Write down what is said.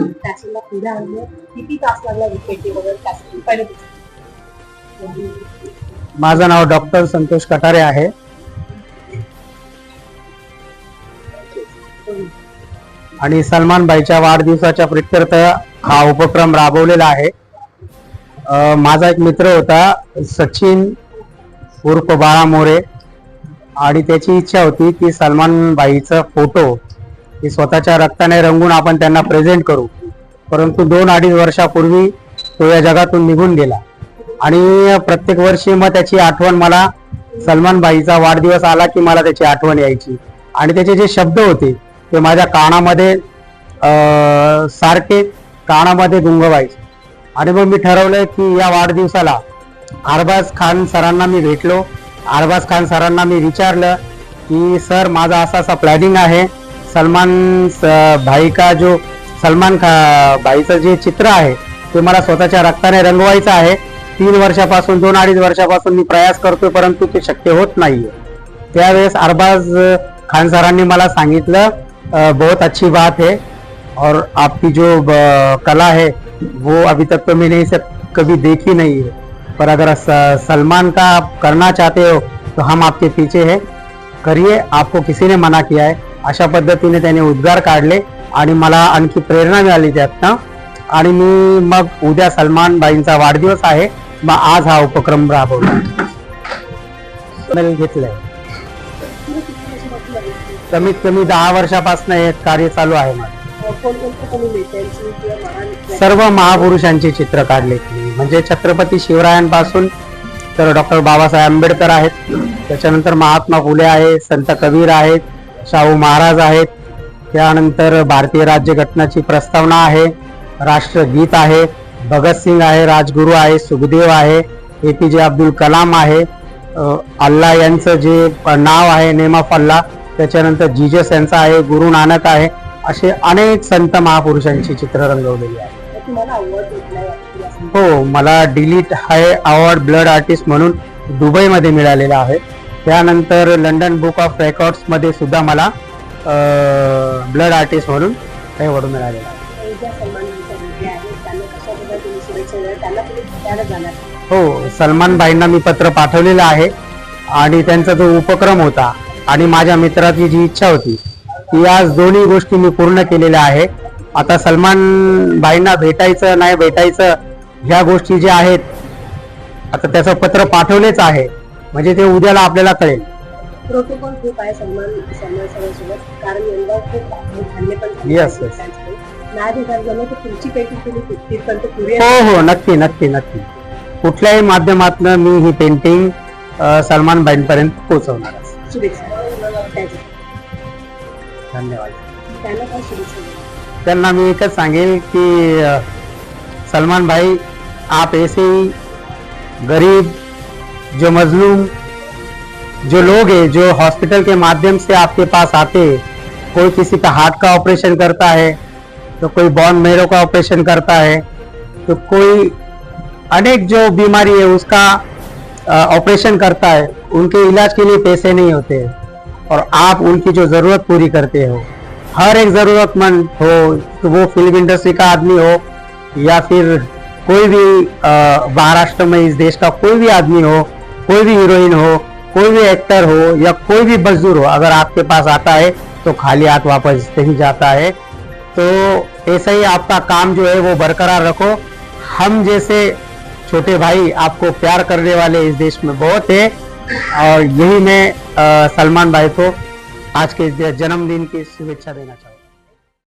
कॅसेटला पुढे आणलं. किती तास लागला विकेटी वगैरे कॅसेट पहिले माझं नाव डॉक्टर संतोष कटारे आहे. आणि सलमान भाईच्या वाढदिवसाच्या प्रित्यर्थ हा उपक्रम राबवलेला आहे. माझा एक मित्र होता सचिन उर्फ बाळा मोरे. आणि त्याची इच्छा होती की सलमान भाईचा फोटो की स्वतःच्या रक्ताने रंगून आपण त्यांना प्रेझेंट करू. परंतु दोन अडीच वर्षापूर्वी तो या जगातून निघून गेला. आणि प्रत्येक वर्षी मग त्याची आठवण मला सलमान भाईचा वाढदिवस आला की मला त्याची आठवण यायची. आणि त्याचे जे शब्द होते ते माझ्या कानामध्ये सारखे कानामध्ये गुंगवायचे. आणि मग मी ठरवलं की या वाढदिवसाला अरबाज खान सरांना मी भेटलो. अरबाज खान सरांना मी विचारलं की सर माझा असा असा प्लॅनिंग आहे सलमान भाई का जो सलमान खा भाईचं जे चित्र आहे ते मला स्वतःच्या रक्ताने रंगवायचं आहे. तीन वर्षापासून दोन अडीच वर्षापासून मी प्रयास करतोय परंतु ते शक्य होत नाहीये. त्यावेळेस अरबाज खान सरांनी मला सांगितलं "अ, बहुत अच्छी बात है और आपकी जो कला है वो अभी तक तो मैंने इसे कभी देखी नहीं है। पर अगर सलमान का आप करना चाहते हो तो हम आपके पीछे हैं। करिए आपको किसी ने मना किया है अशा पद्धतीने त्याने उद्गार काढले आणि मला आणखी प्रेरणा मिळाली त्यातनं. आणि मी मग उद्या सलमान बाईंचा वाढदिवस आहे. मग आज हा उपक्रम राबवला. मेल घेतलंय. कमीत कमी दहा वर्षापासून हे कार्य चालू आहे माझं. सर्व महापुरुषांची चित्र काढले म्हणजे छत्रपती शिवरायांपासून तर डॉक्टर बाबासाहेब आंबेडकर आहेत. त्याच्यानंतर महात्मा फुले आहेत संत कबीर आहेत. शाहू महाराज आहेत. त्यानंतर भारतीय राज्यघटनाची प्रस्तावना आहे. राष्ट्रगीत आहे. भगतसिंग आहे राजगुरू आहे सुखदेव आहे ए पी जे अब्दुल कलाम आहे. अल्ला यांचं जे नाव आहे नेम ऑफ अल्लाह त्याच्यानंतर जीजस यांचं आहे गुरु नानक आहे असे अनेक संत महापुरुषांची चित्र रंगवलेली आहे हो मला डिलीट हाय अवॉर्ड ब्लड आर्टिस्ट म्हणून दुबईमध्ये मिळालेला आहे. त्यानंतर लंडन बुक ऑफ रेकॉर्ड्समध्ये सुद्धा मला ब्लड आर्टिस्ट म्हणून मिळालेला आहे. तुम्ही भेटायला जाणार. हो सलमान भाईंना मी पत्र पाठवलेलं आहे आणि त्यांचा जो उपक्रम होता आणि माझ्या मित्राची जी इच्छा होती ती आज दोन्ही गोष्टी मी पूर्ण केलेल्या आहे. आता सलमान भाईंना भेटायचं नाही भेटायचं ह्या गोष्टी ज्या आहेत आता त्याचं पत्र पाठवलेच आहे. म्हणजे ते उद्याला आपल्याला कळेल प्रोटोकॉल खूप आहे सलमान सलमान सरांसोबत कारण यंदा खूप हल्ले पण झाले Yes, आहेत yes. त्यांच्याकडे. नाही भेटायला जमलं तर तुमची पेटी तुम्ही तिथपर्यंत पुढे हो हो नक्की नक्की नक्की कुठल्याही माध्यमातून मी ही पेंटिंग सलमान पोहोचवणार आहे. शुभेच्छा त्याच्या- धन्यवाद त्यांना काय शुभेच्छा द्याल? त्यांना मी एकच सांगेल की अ, सलमान भाई आप ऐसे ही गरीब जो मजलूम, जो लोग हैं, जो हॉस्पिटल के माध्यम से आपके पास आते कोई किसी का हार्ट का ऑपरेशन करता है तो कोई बॉन मेरो का ऑपरेशन करता है तो कोई अनेक जो बीमारी है, उसका ऑपरेशन करता है, उनके इलाज के लिए पैसे नहीं होते और आप उनकी जो ज़रूरत पूरी करते हो, हर एक जरूरतमंद हो तो वो फ़िल्म इंडस्ट्री का आदमी हो, या फिर कोई भी महाराष्ट्र में इस देश का कोई भी आदमी हो कोई भी हीरोइन हो, कोई भी एक्टर हो या कोई भी मजदूर हो, अगर आपके पास आता है तो खाली हाथ वापस नहीं जाता है। तो ऐसा ही आपका काम जो है वो बरकरार रखो। हम जैसे छोटे भाई आपको प्यार करने वाले इस देश में बहुत है। और यही मैं सलमान भाई को आज के जन्मदिन की शुभेच्छा देना चाहता हूँ।